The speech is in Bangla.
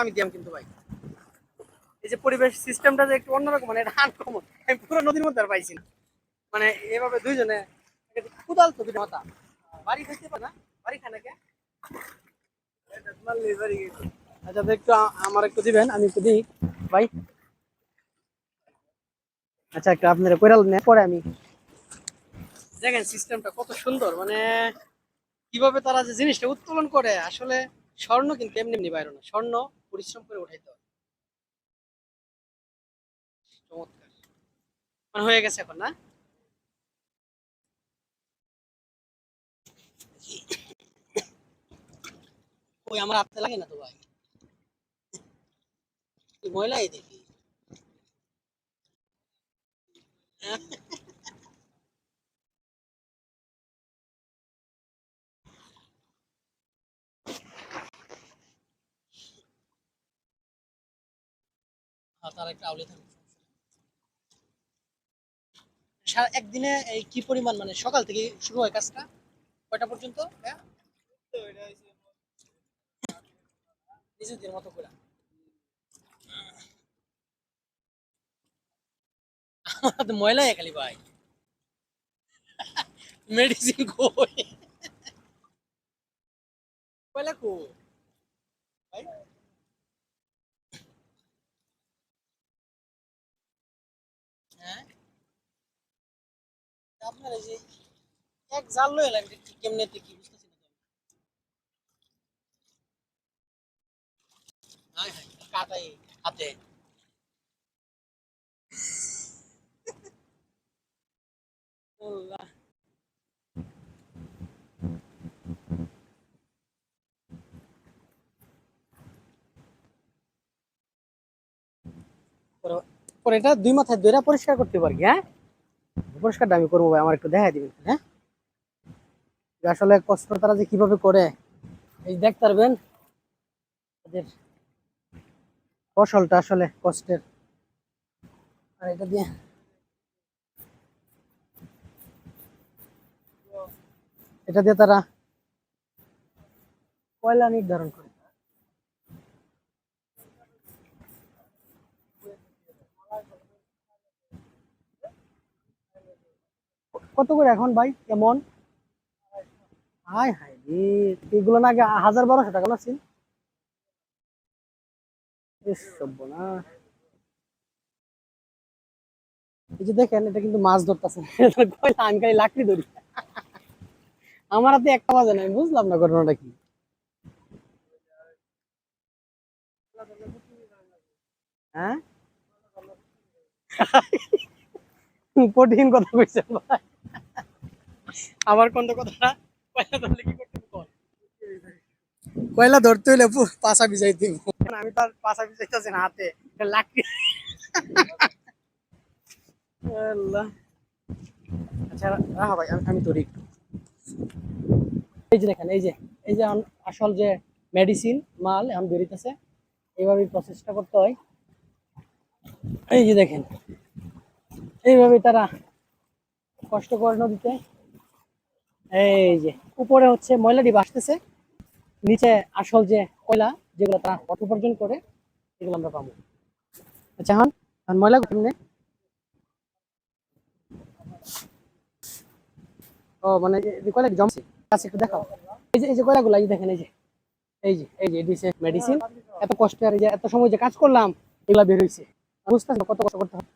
আমি কিন্তু ভাই। এই যে পরিবেশ সিস্টেমটা যে একটু অন্যরকম মানে আমি পুরো নদীর মধ্যে আর পাইছি না। মানে এভাবে দুইজনে কুদাল তো দুটো মাথা। বাড়ি খাইতে পারে না বাড়ি আচ্ছা একটু আমার একটু দিবেন, আমি একটু দিই। ভাই। আচ্ছা একটু আপনারা কোরাল নেন, পরে আমি দেখেন সিস্টেমটা কত সুন্দর মানে কীভাবে তারা যে জিনিসটা উত্তোলন করে, আসলে স্বর্ণ কিন্তু এমনি এমনি বাইরে না। স্বর্ণ পরিশ্রম করে উঠাইতে হয় চমৎকার। মানে হয়ে গেছে এখন, না? ওই আমার হাতে লাগে না তো ভাই। ময়লাই দেখি? তার থাকবে সারা একদিনে এই কি পরিমাণ মানে সকাল থেকে শুরু হয় কাজটা? কয়টা পর্যন্ত ময়লা খালি ভাই। মেডিসিন কই? কো ভাই হ্যাঁ? এক জাল লয়ে এলাম কি কেমনে কি বুঝতেছি না। হায় হায় কাটাই হাতে পরে- পরে এটা দুই মাথায় দুইটা পরিষ্কার করতে পারি হ্যাঁ? পরিষ্কারটা আমি করব ভাই, আমার একটু দেখাই দিবেন হ্যাঁ? আসলে কষ্ট তারা যে কীভাবে করে, এই দেখতে পারবেন তাদের ফসলটা আসলে কষ্টের। আর এটা দিয়ে এটা দিয়ে তারা কয়লা নির্ধারণ করে। কত করে এখন ভাই? কেমন? এগুলো না আগে হাজার বারোশো টাকা না সর্বনাশ। এই যে দেখেন, এটা কিন্তু মাছ ধরতেছে। আমি খালি লাকড়ি ধরি। আমার হাতে একটা বাজে না, আমি বুঝলাম না ঘটনাটা কি। হ্যাঁ? কঠিন কথা কইছে ভাই। আমার কোন কয়লা ধরলে কি করতে কয়লা ধরতে হইলে পাশা ভিজাই দিব। আমি তার পাশা ভিজাইতেছি না হাতে লাকড়ি। আচ্ছা রাহা ভাই আমি আমি ধরি একটু। এই যে দেখেন এই যে এই যে আসল যে মেডিসিন মাল এখন বেরিতেছে এইভাবে প্রসেসটা করতে হয়। এই যে দেখেন এইভাবে তারা কষ্ট করে নদীতে এই যে, উপরে হচ্ছে ময়লাটি আসতেছে। নিচে আসল যে কয়লা, যেগুলো তারা অর্থ উপার্জন করে, এগুলো আমরা পাবো। আচ্ছা হন ময়লা কেমনে ও মানে কয়লা জমছে, কাছে একটু দেখাও। এই যে এই যে কয়লাগুলো, এই দেখেন, এই যে এই যে এই যে এটি মেডিসিন এত কষ্ট আর এত সময় যে কাজ করলাম, এগুলা বের হয়েছে বুঝতে কত কষ্ট করতে হয়?